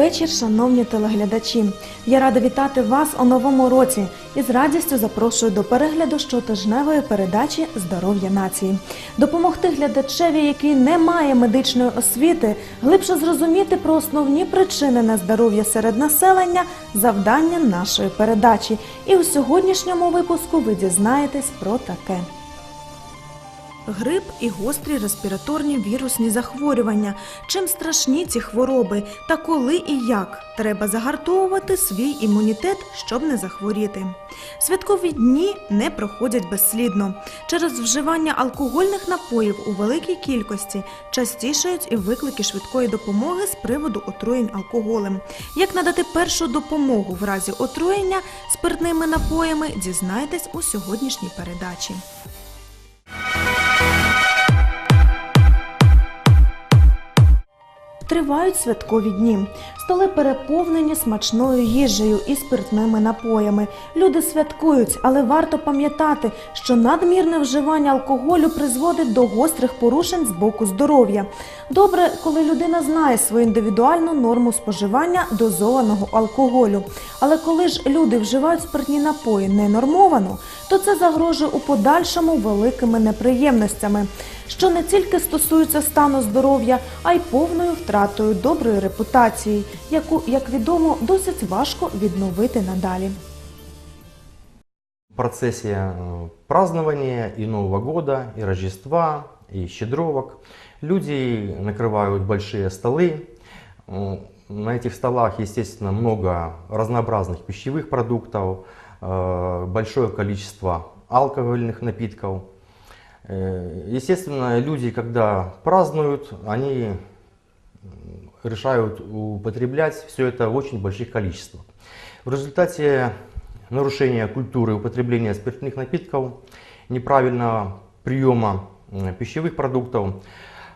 вечір, шановні телеглядачі. Я рада вітати вас у новому році і з радістю запрошую до перегляду щотижневої передачі Здоров'я нації. Допомогти глядачеві, який не має медичної освіти, глибше зрозуміти про основні причини нездоров'я серед населення завдання нашої передачі. І у сьогоднішньому випуску ви дізнаєтесь про таке. Грип і гострі респіраторні вірусні захворювання. Чим страшні ці хвороби та коли і як треба загартовувати свій імунітет, щоб не захворіти. Святкові дні не проходять безслідно. Через вживання алкогольних напоїв у великій кількості частішають і виклики швидкої допомоги з приводу отруєнь алкоголем. Як надати першу допомогу в разі отруєння спиртними напоями, дізнайтесь у сьогоднішній передачі. Тривають святкові дні. Столи переповнені смачною їжею і спиртними напоями. Люди святкують, але варто пам'ятати, що надмірне вживання алкоголю призводить до гострих порушень з боку здоров'я. Добре, коли людина знає свою індивідуальну норму споживання дозованого алкоголю. Але коли ж люди вживають спиртні напої ненормовано, то це загрожує у подальшому великими неприємностями, що не тільки стосується стану здоров'я, а й повною втратою доброї репутації, яку, як відомо, досить важко відновити надалі. В процессе э, празднования и Нового года, и Рождества, и щедровок люди накрывают большие столы. Э, На этих столах, естественно, много разнообразных пищевых продуктов, э, большое количество алкогольных напитков. Э, Естественно, люди, когда празднуют, они м, решают употреблять все это в очень больших количествах. В результате нарушения культуры употребления спиртных напитков, неправильного приема пищевых продуктов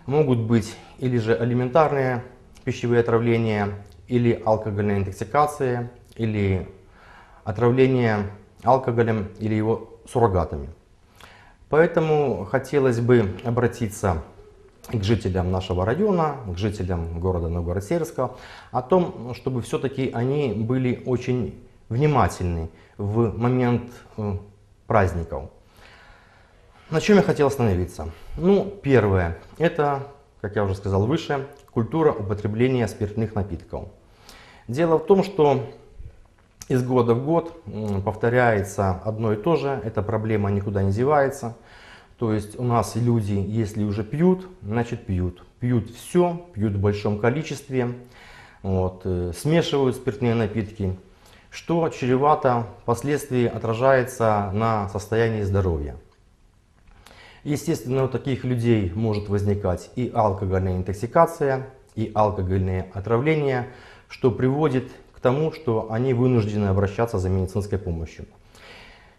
могут быть или же алиментарные пищевые отравления, или алкогольная интоксикация, или отравление алкоголем или его суррогатами. Поэтому хотелось бы обратиться к жителям нашего района, к жителям города Новгород-Северска, о том, чтобы все-таки они были очень внимательны в момент э, праздников. На чем я хотел остановиться? Ну, первое, это, как я уже сказал выше, культура употребления спиртных напитков. Дело в том, что из года в год повторяется одно и то же, эта проблема никуда не девается. То есть у нас люди, если уже пьют, значит пьют. Пьют все, пьют в большом количестве, вот, э, смешивают спиртные напитки, что чревато впоследствии отражается на состоянии здоровья. Естественно, у таких людей может возникать и алкогольная интоксикация, и алкогольные отравления, что приводит к тому, что они вынуждены обращаться за медицинской помощью.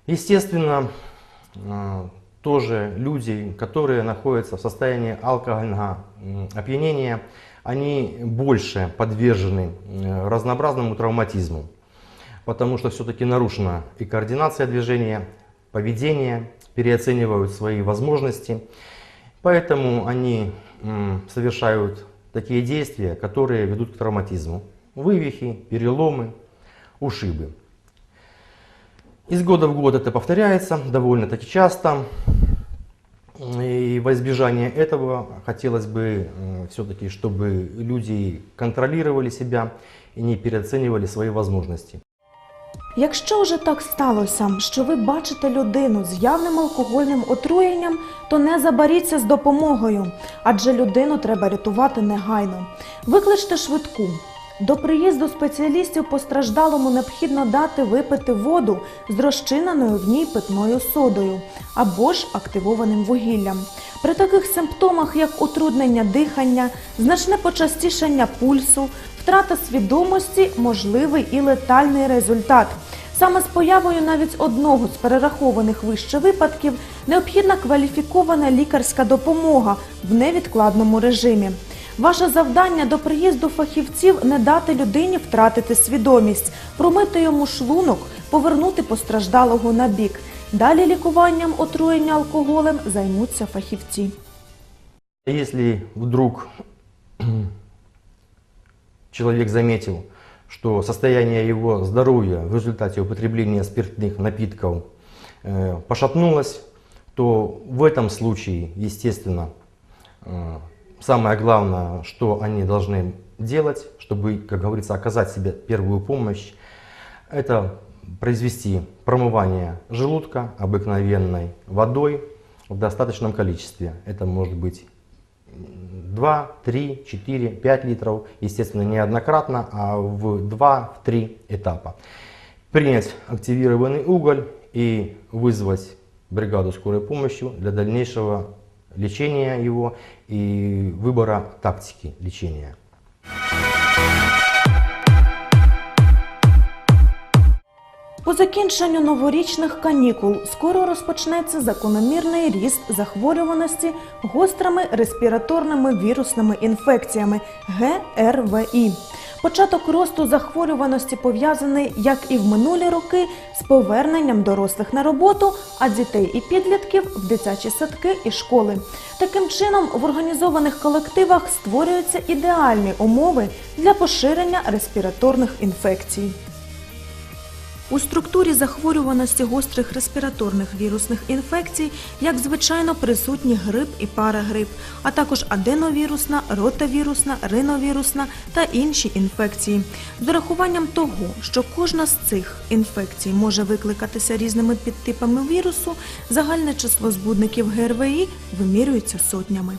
Естественно, э, тоже люди, которые находятся в состоянии алкогольного опьянения, они больше подвержены э, разнообразному травматизму, потому что все-таки нарушена и координация движения, поведение, переоценивают свои возможности, поэтому они совершают такие действия, которые ведут к травматизму. Вывихи, переломы, ушибы. Из года в год это повторяется довольно-таки часто. И во избежание этого хотелось бы все-таки, чтобы люди контролировали себя и не переоценивали свои возможности. Якщо вже так сталося, що ви бачите людину з явним алкогольним отруєнням, то не забаріться з допомогою, адже людину треба рятувати негайно. Викличте швидку. До приїзду спеціалістів постраждалому необхідно дати випити воду з розчиненою в ній питною содою або ж активованим вугіллям. При таких симптомах, як утруднення дихання, значне почастішання пульсу, втрата свідомості, можливий і летальний результат. Саме з появою навіть одного з перерахованих вище випадків необхідна кваліфікована лікарська допомога в невідкладному режимі. Ваше завдання до приїзду фахівців не дати людині втратити свідомість, промити йому шлунок, повернути постраждалого на бік. Далі лікуванням отруєння алкоголем займуться фахівці. Если вдруг человек заметил, что состояние его здоровья в результате употребления спиртных напитков э, пошатнулось, то в этом случае, естественно, э, самое главное, что они должны делать, чтобы, как говорится, оказать себе первую помощь, это произвести промывание желудка обыкновенной водой в достаточном количестве. Это может быть 2, 3, 4, 5 литров, естественно, неоднократно, а в 2-3 этапа. Принять активированный уголь и вызвать бригаду скорой помощи для дальнейшего лечения его и выбора тактики лечения. По закінченню новорічних канікул скоро розпочнеться закономірний ріст захворюваності гострими респіраторними вірусними інфекціями ГРВІ. Початок росту захворюваності пов'язаний, як і в минулі роки, з поверненням дорослих на роботу, а дітей і підлітків в дитячі садки і школи. Таким чином, в організованих колективах створюються ідеальні умови для поширення респіраторних інфекцій. У структурі захворюваності гострих респіраторних вірусних інфекцій, як звичайно, присутні грип і парагрип, а також аденовірусна, ротавірусна, риновірусна та інші інфекції. З урахуванням того, що кожна з цих інфекцій може викликатися різними підтипами вірусу, загальне число збудників ГРВІ вимірюється сотнями.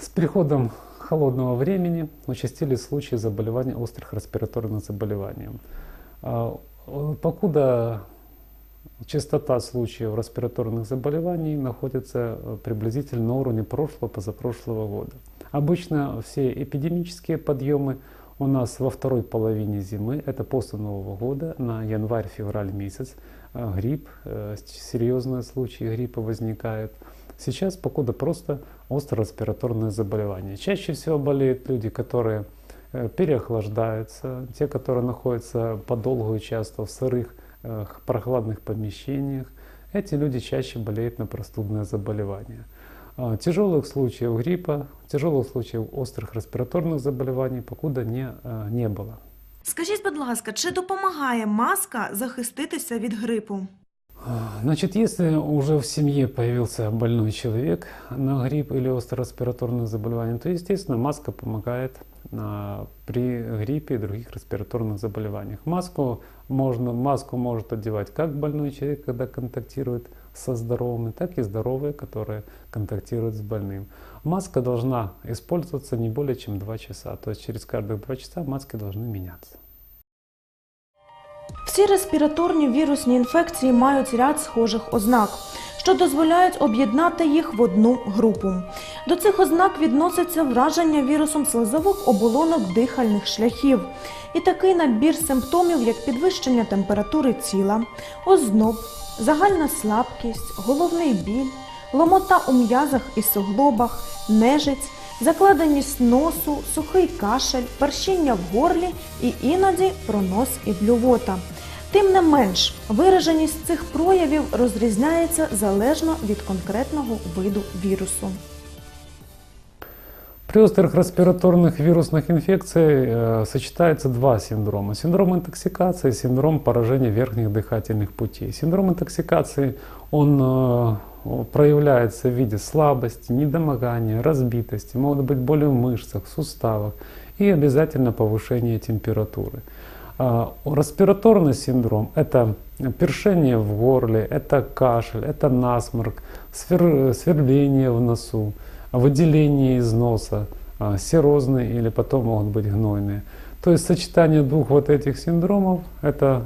С приходом холодного времени участились случаи заболеваний острых респираторных заболеваний. А, э, Покуда частота случаев респираторных заболеваний находится э, приблизительно на уровне прошлого, позапрошлого года. Обычно все эпидемические подъемы у нас во второй половине зимы, это после Нового года, на январь-февраль месяц, э, грипп, э, серьезные случаи гриппа возникают. Сейчас покуда просто остро-респираторные заболевания. Чаще всего болеют люди, которые э, переохлаждаются, те, которые находятся подолгу и часто в сырых, э, х- прохладных помещениях. Эти люди чаще болеют на простудные заболевания. А, Тяжелых случаев гриппа, тяжелых случаев острых респираторных заболеваний покуда не, э, не было. Скажіть, будь ласка, чи допомагає маска захиститися від грипу? Значит, если уже в семье появился больной человек на грипп или острореспираторное заболевание, то, естественно, маска помогает а, при гриппе и других респираторных заболеваниях. Маску, можно, маску может одевать как больной человек, когда контактирует со здоровыми, так и здоровые, которые контактируют с больным. Маска должна использоваться не более чем 2 часа, то есть через каждых 2 часа маски должны меняться. Всі респіраторні вірусні інфекції мають ряд схожих ознак, що дозволяють об'єднати їх в одну групу. До цих ознак відноситься враження вірусом слизових оболонок дихальних шляхів. І такий набір симптомів, як підвищення температури тіла, озноб, загальна слабкість, головний біль, ломота у м'язах і суглобах, нежиць, закладеність носу, сухий кашель, першіння в горлі і іноді пронос і блювота. Тим не менш, вираженість цих проявів розрізняється залежно від конкретного виду вірусу. При острых респираторных вирусных инфекциях э, сочетается два синдрома. Синдром интоксикации и синдром поражения верхних дыхательных путей. Синдром интоксикации, он э, проявляется в виде слабости, недомогания, разбитости, могут быть боли в мышцах, суставах и обязательно повышение температуры. А, Респираторный синдром – это першение в горле, это кашель, это насморк, свер- сверление в носу, выделение из носа, а, серозные или потом могут быть гнойные. То есть сочетание двух вот этих синдромов – это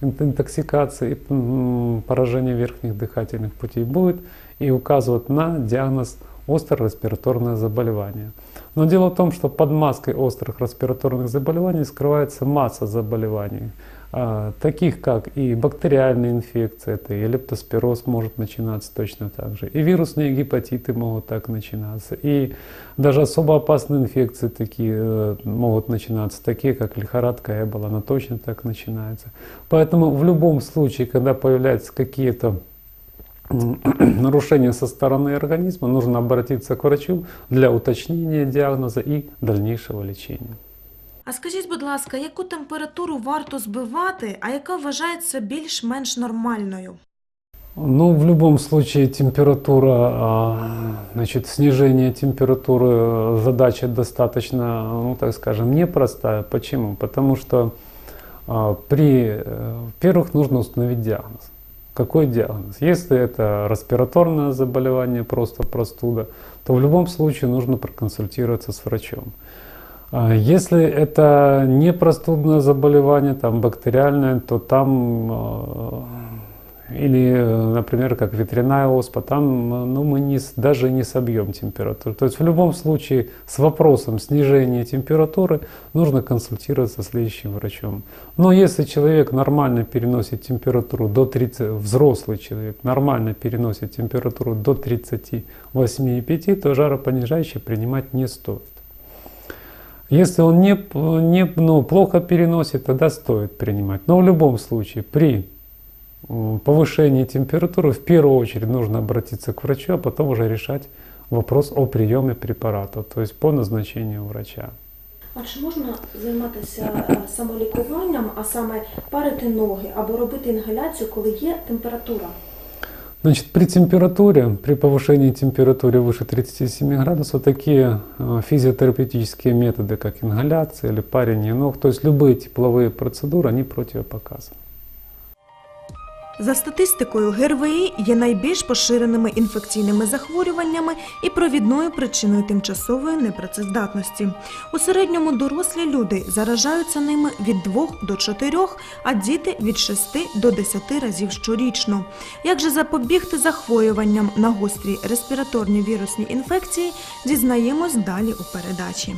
ин- интоксикация и поражение верхних дыхательных путей будет и указывать на диагноз острое респираторное заболевание. Но дело в том, что под маской острых респираторных заболеваний скрывается масса заболеваний, а, таких как и бактериальные инфекции, это и лептоспироз может начинаться точно так же, и вирусные гепатиты могут так начинаться, и даже особо опасные инфекции такие э, могут начинаться, такие как лихорадка Эбола, она точно так начинается. Поэтому в любом случае, когда появляются какие-то м, нарушения со стороны организма, нужно обратиться к врачу для уточнения диагноза и дальнейшего лечения. А скажіть, будь ласка, яку температуру варто збивати, а яка вважається більш-менш нормальною? Ну, в любом случае температура, а, значит, снижение температуры э, задача достаточно, ну, так скажем, непростая. Почему? Потому что а, при, э, во-первых, нужно установить диагноз. Какой диагноз? Если это респираторное заболевание, просто простуда, то в любом случае нужно проконсультироваться с врачом. А Если это не простудное заболевание, там бактериальное, то там э, или, э, например, как ветряная оспа, там э, ну, мы не, даже не собьем температуру. То есть в любом случае с вопросом снижения температуры нужно консультироваться с лечащим врачом. Но если человек нормально переносит температуру до 30, взрослый человек нормально переносит температуру до 38,5, то жаропонижающее принимать не стоит. Если он не, не, ну, плохо переносит, тогда стоит принимать. Но в любом случае при повышении температуры в первую очередь нужно обратиться к врачу, а потом уже решать вопрос о приеме препаратов, то есть по назначению врача. А чи можна займатися е, самолікуванням, а саме парити ноги або робити інгаляцію, коли є температура? Значит, при температуре, при повышении температуры выше 37 градусов, такие э, физиотерапевтические методы, как ингаляция или парение ног, то есть любые тепловые процедуры, они противопоказаны. За статистикою, ГРВІ є найбільш поширеними інфекційними захворюваннями і провідною причиною тимчасової непрацездатності. У середньому дорослі люди заражаються ними від 2 до 4, а діти від 6 до 10 разів щорічно. Як же запобігти захворюванням на гострі респіраторні вірусні інфекції, дізнаємось далі у передачі.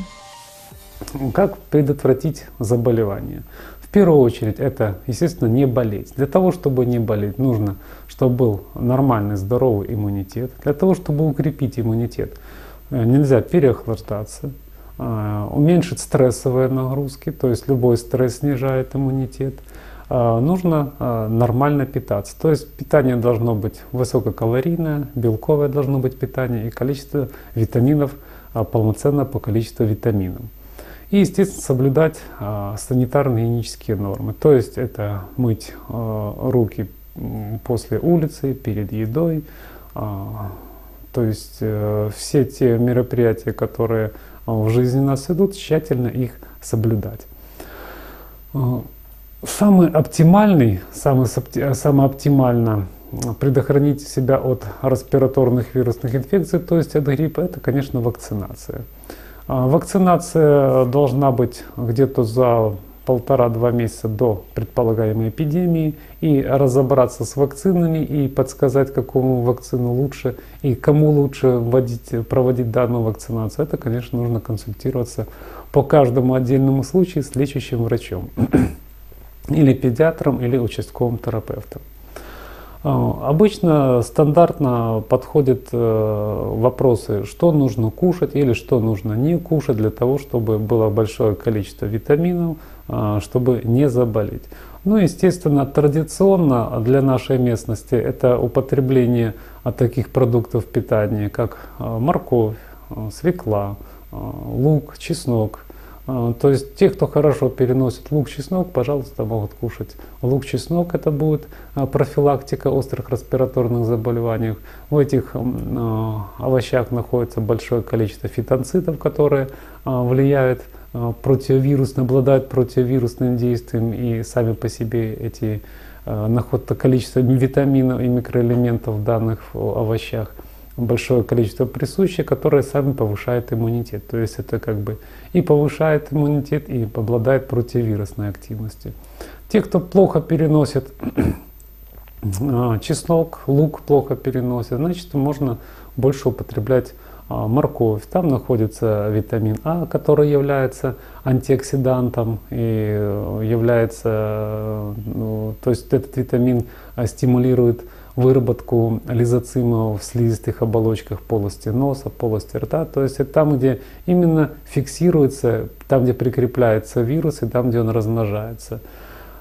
Как предотвратить заболевание? В первую очередь это, естественно, не болеть. Для того, чтобы не болеть, нужно, чтобы был нормальный, здоровый иммунитет. Для того, чтобы укрепить иммунитет, э, нельзя переохлаждаться, а, уменьшить стрессовые нагрузки, то есть любой стресс снижает иммунитет. А, Нужно нормально питаться. То есть питание должно быть высококалорийное, белковое должно быть питание и количество витаминов полноценно по количеству витаминов. И, естественно, соблюдать а, санитарно-гигиенические нормы. То есть это мыть а, руки после улицы, перед едой. а, то есть э, все те мероприятия, которые в жизни нас идут, тщательно их соблюдать. Самый оптимальный, самый, самый оптимально предохранить себя от респираторных вирусных инфекций, то есть от гриппа, это, конечно, вакцинация. А, Вакцинация должна быть где-то за полтора-два месяца до предполагаемой эпидемии и разобраться с вакцинами и подсказать, какому вакцину лучше и кому лучше вводить, проводить данную вакцинацию. Это, конечно, нужно консультироваться по каждому отдельному случаю с лечащим врачом или педиатром, или участковым терапевтом. А, Обычно стандартно подходят э, вопросы, что нужно кушать или что нужно не кушать для того, чтобы было большое количество витаминов, а, чтобы не заболеть. Ну, естественно, традиционно для нашей местности это употребление а, таких продуктов питания, как морковь, свекла, лук, чеснок. А, То есть те, кто хорошо переносит лук, чеснок, пожалуйста, могут кушать лук, чеснок. Это будет а, профилактика острых респираторных заболеваний. В этих а, овощах находится большое количество фитонцидов, которые влияют противовирусно, обладают противовирусным действием и сами по себе эти находится количество витаминов и микроэлементов в данных овощах большое количество присущих, которые сами повышают иммунитет. То есть это как бы и повышает иммунитет, и обладает противовирусной активностью. Те, кто плохо переносит а, чеснок, лук плохо переносит, значит можно больше употреблять а, морковь. Там находится витамин А, который является антиоксидантом и э, является, э, ну, то есть этот витамин а, стимулирует выработку лизоцимов в слизистых оболочках полости носа, полости рта. То есть это там, где именно фиксируется, там, где прикрепляется вирус и там, где он размножается.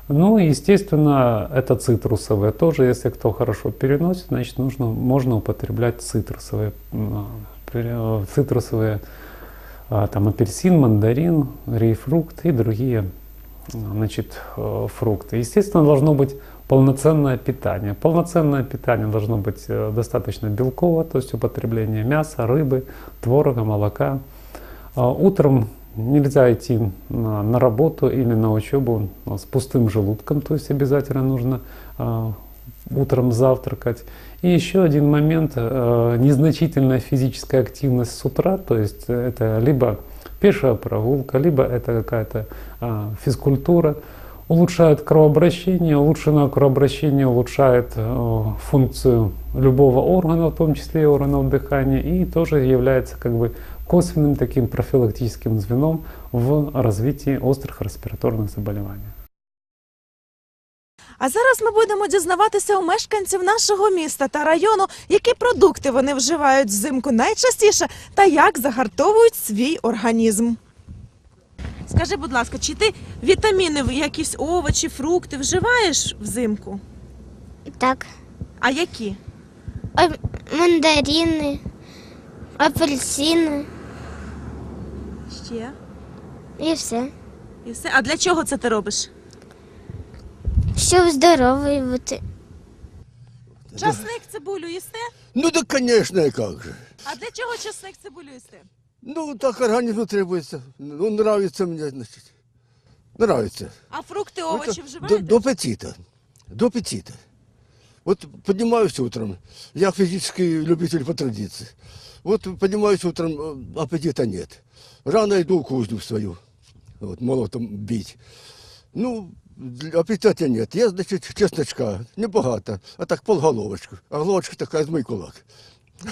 Ну, и, естественно, это цитрусовые. Тоже, если кто хорошо переносит, значит, нужно, можно употреблять цитрусовые, при- э, цитрусовые а, там апельсин, мандарин, грейпфрукт и другие а, значит, э, фрукты. Естественно, должно быть полноценное питание. Полноценное питание должно быть э, достаточно белковое, то есть употребление мяса, рыбы, творога, молока. А Утром нельзя идти на, на работу или на учебу а, с пустым желудком, то есть обязательно нужно а, утром завтракать. И еще один момент, э, незначительная физическая активность с утра, то есть это либо пешая прогулка, либо это какая-то физкультура, улучшает кровообращение, улучшенное кровообращение улучшает э, функцию любого органа, в том числе и органов дыхания, и тоже является как бы косвенным таким профилактическим звеном в развитии острых респираторных заболеваний. А зараз ми будемо дізнаватися у мешканців нашого міста та району, які продукти вони вживають взимку найчастіше та як загартовують свій організм. Скажи, будь ласка, чи ти вітаміни, якісь овочі, фрукти вживаєш взимку? Так, А які? а мандарины, апельсины Ще. і все. І все. А для чого це ти робиш? Щоб здоровий бути. Часник цибулю їсте? Ну так, конечно, и как же. А для чого часник цибулю їсте? Ну, так организму требуется. Ну, нравится мне, значит. Нравится. А фрукти, овочі до, вживаєте? до аппетита. До аппетита. Вот поднимаюсь утром. Я физический любитель по традиции. Вот поднимаюсь утром, аппетита нет. Рано иду в кузню свою. Вот, молотом бить. Ну, аппетита нет. Я, значит, чесночка. Небагато. А так полголовочку. А головочка такая з мой кулак.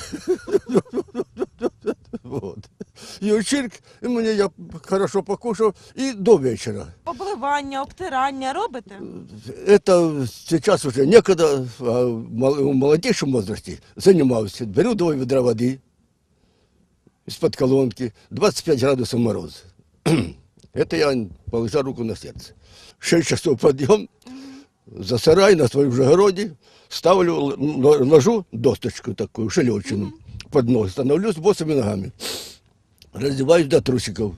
Вот І очірк, і мені я хорошо покушав, і до вечора. Обливання, обтирання робите? Это сейчас уже некогда, а в мол- в молодейшем возрасте занимался. Беру два ведра воды из-под колонки, 25 градусов мороз. Это я положа руку на сердце. 6 часов подъем, за сарай на своем же огороде, ставлю, л- л- ложу досточку такую, шелечину, под нос, становлюсь босыми ногами. Раздеваюсь до трусиков,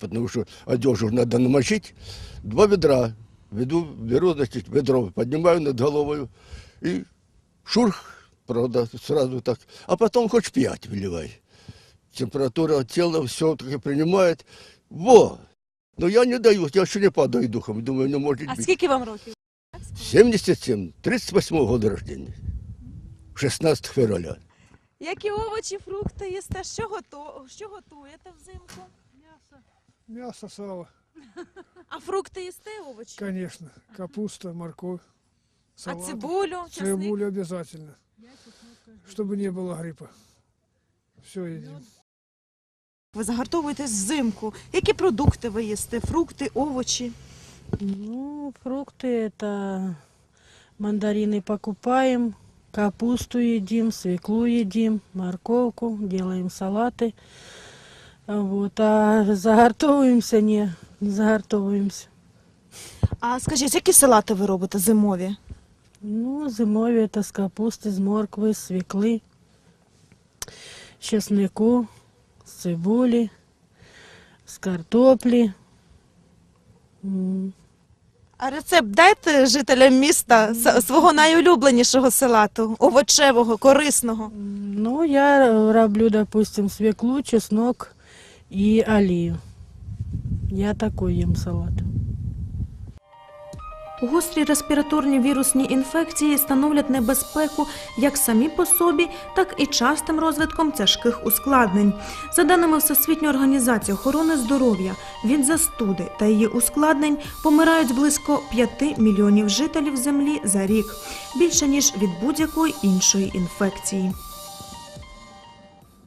потому что одежду надо намочить. Два ведра веду, беру, значит, ведро, поднимаю над головой и шурх, правда, сразу так. А потом хоть пять выливай. Температура тела все таки принимает. Во! Но я не даю, я еще не падаю духом. Думаю, ну может А скільки вам років? 77, 38 года рождения. 16 февраля. Які овочі, фрукти їсте? Що, гото... що готуєте взимку? Мясо, сало, А фрукти їсте овочі? конечно. Капуста, морковь, А салат. цибулю, часник? Цибулю обязательно. Чтобы не было гриппа. Все едим. Ви загартовуєтесь взимку. Які продукти ви їсте? Фрукти, овочі? Ну, фрукты это мандарины покупаем, капусту едим, свеклу едим, морковку, делаем салаты. А Вот, а загортовуемся, не, не загортовуемся. А скажіть, які салати ви робите зимові? Ну, зимові это с капусты, с морквы, с свеклы, с чеснику, с цибули, с картопли. А рецепт дайте жителям міста с- свого найулюбленішого салату, овочевого, корисного. Ну, я роблю, допустим, свеклу, чеснок и олію. Я такой ем салат. Гострі респіраторні вірусні інфекції становлять небезпеку як самі по собі, так і частим розвитком тяжких ускладнень. За даними Всесвітньої організації охорони здоров'я, від застуди та її ускладнень помирають близько 5 мільйонів жителів землі за рік, більше ніж від будь-якої іншої інфекції.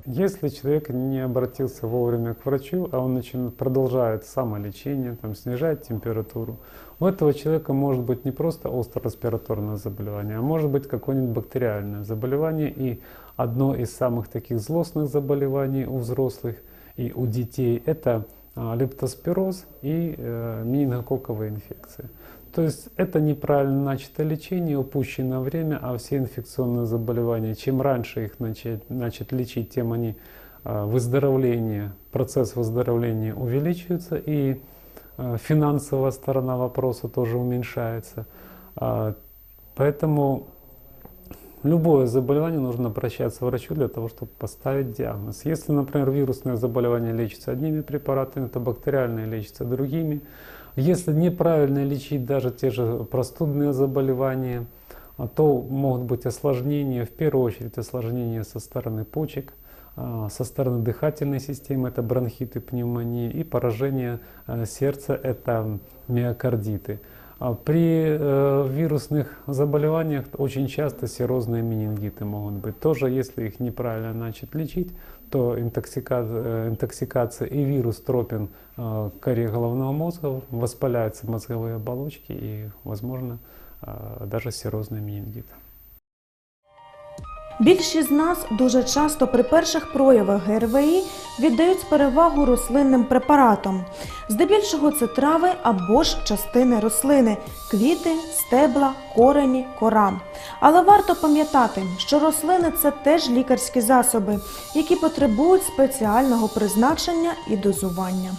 Если человек не обратился вовремя к врачу, а он начи- продолжает самолечение, там, снижает температуру, у этого человека может быть не просто острореспираторное заболевание, а может быть какое-нибудь бактериальное заболевание. И одно из самых таких злостных заболеваний у взрослых и у детей – это а, лептоспироз и э, менингококковая инфекция. То есть это неправильно начатое лечение, упущенное время, а все инфекционные заболевания, чем раньше их начать, начать лечить, тем они э, выздоровление, процесс выздоровления увеличивается и э, финансовая сторона вопроса тоже уменьшается. А, Поэтому любое заболевание нужно обращаться к врачу для того, чтобы поставить диагноз. Если, например, вирусное заболевание лечится одними препаратами, то бактериальное лечится другими. Если неправильно лечить даже те же простудные заболевания, то могут быть осложнения, в первую очередь осложнения со стороны почек, а, со стороны дыхательной системы, это бронхиты, пневмонии, и поражение э, сердца, это миокардиты. А При э, вирусных заболеваниях очень часто серозные менингиты могут быть. Тоже, если их неправильно начать лечить, то интоксика- э, интоксикация и вирус тропин э, коре головного мозга, воспаляются мозговые оболочки и, возможно, э, даже серозный менингит. Більшість з нас дуже часто при перших проявах ГРВІ віддають перевагу рослинним препаратам. Здебільшого це трави або ж частини рослини, квіти, стебла, корені, кора. Але варто пам'ятати, що рослини це теж лікарські засоби, які потребують спеціального призначення і дозування.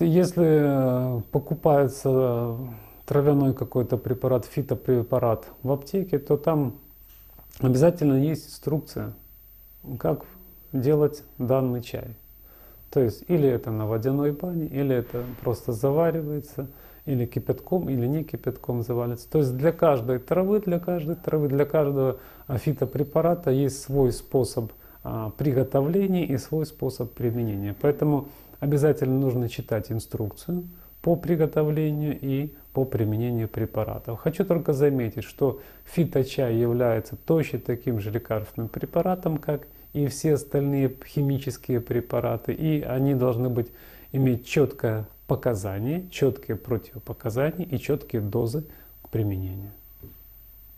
Если э, покупается э, травяной какой-то препарат, фитопрепарат в аптеке, то там обязательно есть инструкция, как делать данный чай. То есть или это на водяной бане, или это просто заваривается, или кипятком, или не кипятком заваривается. То есть для каждой травы, для каждой травы, для каждого фитопрепарата есть свой способ а, приготовления и свой способ применения. Поэтому обязательно нужно читать инструкцию по приготовлению и по применению препаратов. Хочу только заметить, что фиточай является точно таким же лекарственным препаратом, как и все остальные химические препараты, и они должны быть, иметь четкое показание, четкие противопоказания и четкие дозы к применению.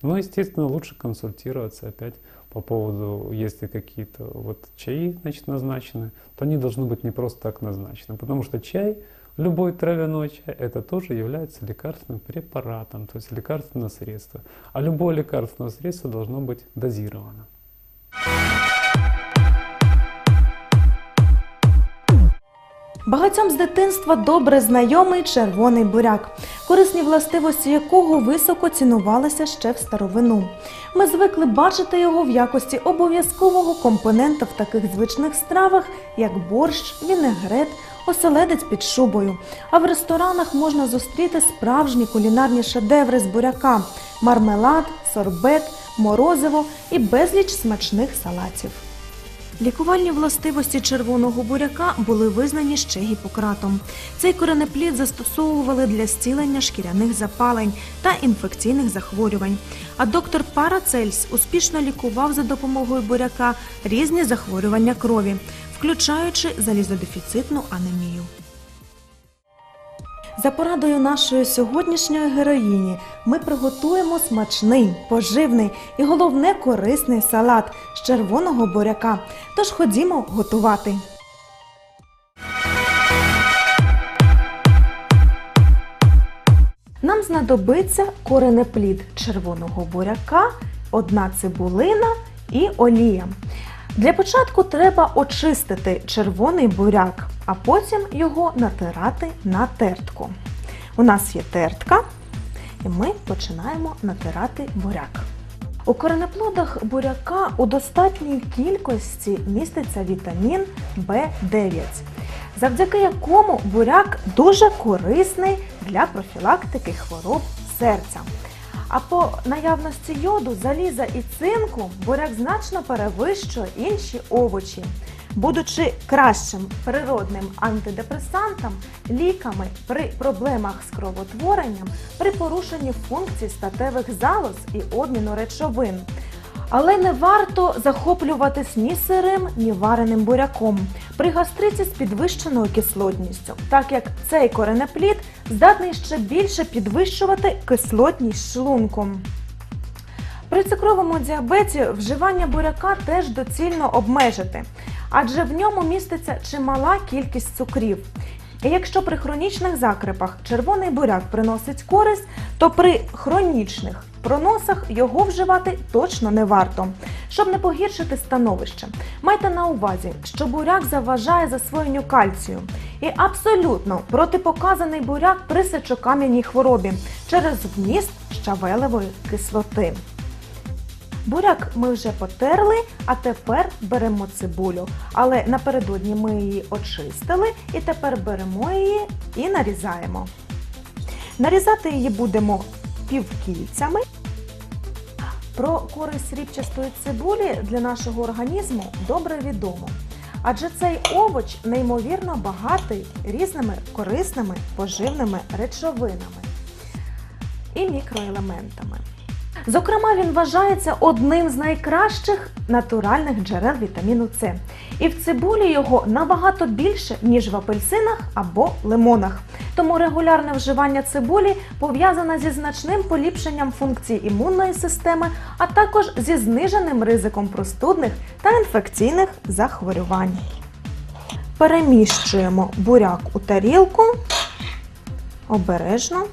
Но, естественно, лучше консультироваться опять по поводу, если какие-то вот чаи значит, назначены, то они должны быть не просто так назначены, потому что чай, любой травяной чай, это тоже является лекарственным препаратом, то есть лекарственное средство. А любое лекарственное средство должно быть дозировано. Багатьом з дитинства добре знайомий червоний буряк, корисні властивості якого високо цінувалися ще в старовину. Ми звикли бачити його в якості обов'язкового компонента в таких звичних стравах, як борщ, вінегрет, оселедець під шубою. А в ресторанах можна зустріти справжні кулінарні шедеври з буряка: мармелад, сорбет, морозиво і безліч смачних салатів. Лікувальні властивості червоного буряка були визнані ще гіпократом. Цей коренеплід застосовували для зцілення шкіряних запалень та інфекційних захворювань. А доктор Парацельс успішно лікував за допомогою буряка різні захворювання крові, включаючи залізодефіцитну анемію. За порадою нашої сьогоднішньої героїні ми приготуємо смачний, поживний і головне корисний салат з червоного буряка. Тож ходімо готувати. Нам знадобиться коренеплід червоного буряка, одна цибулина і олія. Для початку треба очистити червоний буряк, а потім його натирати на тертку. У нас є тертка, і ми починаємо натирати буряк. У коренеплодах буряка у достатній кількості міститься вітамін В9, завдяки якому буряк дуже корисний для профілактики хвороб серця. А по наявності йоду, заліза і цинку буряк значно перевищує інші овочі, будучи кращим природним антидепресантом, ліками при проблемах з кровотворенням, при порушенні функцій статевих залоз і обміну речовин. Але не варто захоплюватись ні сирим, ні вареним буряком при гастриті з підвищеною кислотністю, так як цей коренеплід здатний ще більше підвищувати кислотність шлунком. При цукровому діабеті вживання буряка теж доцільно обмежити, адже в ньому міститься чимала кількість цукрів. І якщо при хронічних закрипах червоний буряк приносить користь, то при хронічних проносах його вживати точно не варто. Щоб не погіршити становище, майте на увазі, що буряк заважає засвоєнню кальцію і абсолютно протипоказаний буряк при сечокам'яній хворобі через вміст щавелевої кислоти. Буряк ми вже потерли, а тепер беремо цибулю. Але напередодні ми її очистили і тепер беремо її і нарізаємо. Нарізати її будемо півкільцями. Про користь рібчастої цибулі для нашого організму добре відомо. Адже цей овоч неймовірно багатий різними корисними поживними речовинами і мікроелементами. Зокрема, він вважається одним з найкращих натуральних джерел вітаміну С. І в цибулі його набагато більше, ніж в апельсинах або лимонах. Тому регулярне вживання цибулі пов'язане зі значним поліпшенням функцій імунної системи, а також зі зниженим ризиком простудних та інфекційних захворювань. Переміщуємо буряк у тарілку обережно.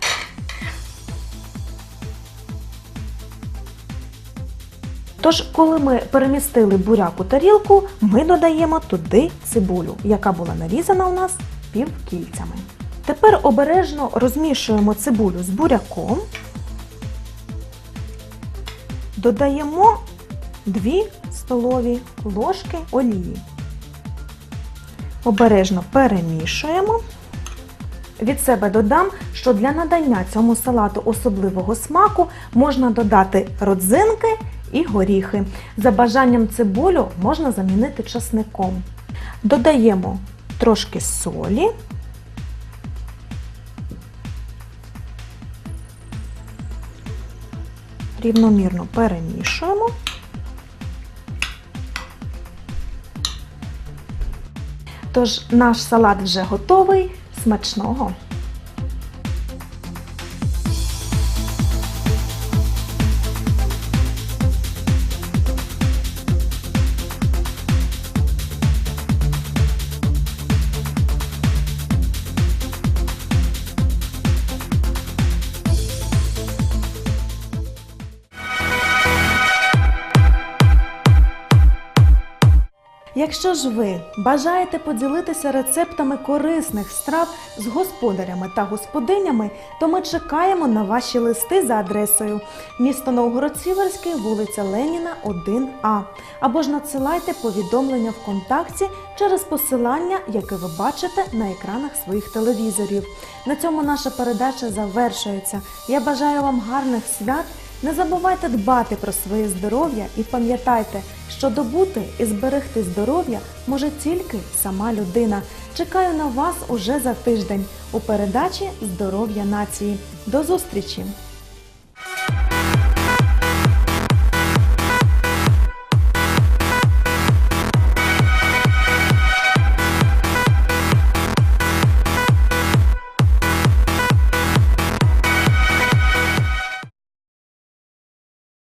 Тож, коли ми перемістили буряк у тарілку, ми додаємо туди цибулю, яка була нарізана у нас півкільцями. Тепер обережно розмішуємо цибулю з буряком, додаємо 2 столові ложки олії. Обережно перемішуємо. Від себе додам, що для надання цьому салату особливого смаку можна додати родзинки і горіхи. За бажанням цибулю можна замінити часником. Додаємо трошки солі. Рівномірно перемішуємо. Тож наш салат вже готовий. Смачного! Якщо ж ви бажаєте поділитися рецептами корисних страв з господарями та господинями, то ми чекаємо на ваші листи за адресою місто Новгород-Сіверський, вулиця Леніна, 1А. Або ж надсилайте повідомлення ВКонтакті через посилання, яке ви бачите на екранах своїх телевізорів. На цьому наша передача завершується. Я бажаю вам гарних свят. Не забувайте дбати про своє здоров'я і пам'ятайте, що добути і зберегти здоров'я може тільки сама людина. Чекаю на вас уже за тиждень у передачі Здоров'я нації. До зустрічі!